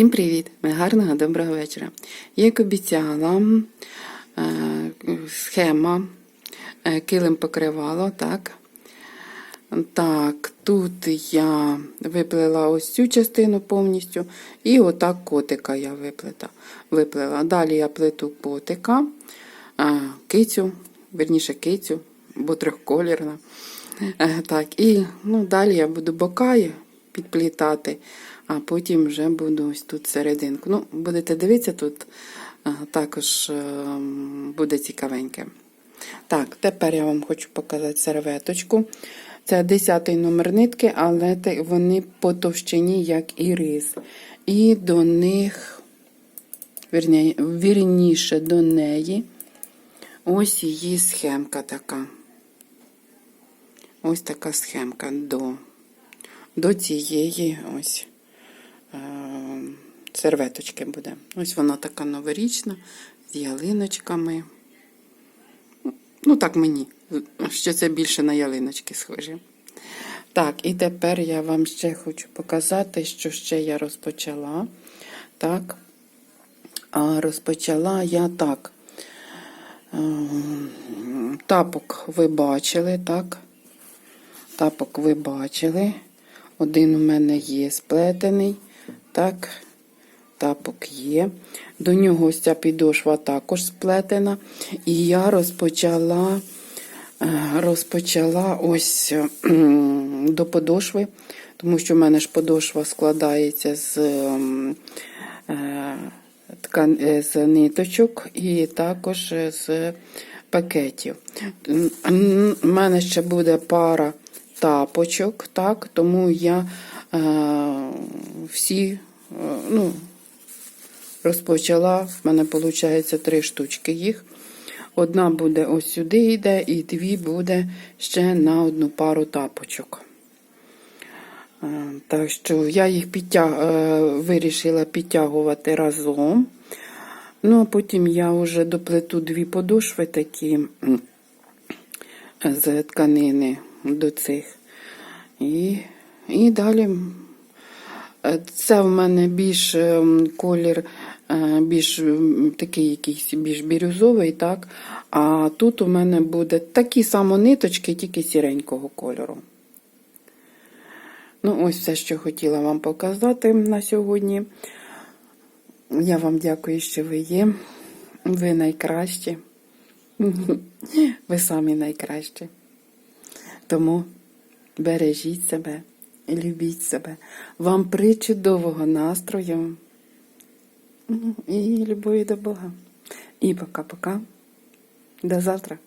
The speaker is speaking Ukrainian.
Всім привіт! Гарного доброго вечора. Як обіцяла, е, схема е, килим покривало, так? Так, тут я виплела ось цю частину повністю, і отак котика я виплета, виплела. Далі я плету котика, е, кицю, верніше кицю, бо трьохколірна. Так, і ну, далі я буду бокаї підплітати, а потім вже буду ось тут серединку. Ну, будете дивитися, тут також е, буде цікавеньке. Так, тепер я вам хочу показати серветочку. Це 10 номер нитки, але вони по товщині, як і рис. І до них, вірніше до неї, ось її схемка така. Ось така схемка до, до цієї ось е, серветочки буде. Ось вона така новорічна, з ялиночками. Ну, так мені, що це більше на ялиночки схоже. Так, і тепер я вам ще хочу показати, що ще я розпочала. Так, а розпочала я так. Ем, Тапок ви бачили, так? Тапок ви бачили. Один у мене є сплетений. Так, тапок є. До нього ось ця підошва також сплетена. І я розпочала, е, розпочала ось до подошви, тому що в мене ж подошва складається з, е, е, з ниточок і також з пакетів. У мене ще буде пара тапочок, так, тому я е, всі е, ну, розпочала. В мене виходить три штучки їх. Одна буде ось сюди йде, і дві буде ще на одну пару тапочок. Е, Так що я їх підтяг... е, вирішила підтягувати разом. Ну, а потім я вже доплету дві подошви такі з тканини до цих. І, і далі е, це в мене більш ем, колір, е, більш такий якийсь більш бірюзовий, так? А тут у мене буде такі само ниточки, тільки сіренького кольору. Ну, ось все, що хотіла вам показати на сьогодні. Я вам дякую, що ви є. Ви найкращі. Ви самі найкращі. Тому бережіть себе, любіть себе. Вам причудового настрою і любові до Бога. І пока-пока. До завтра.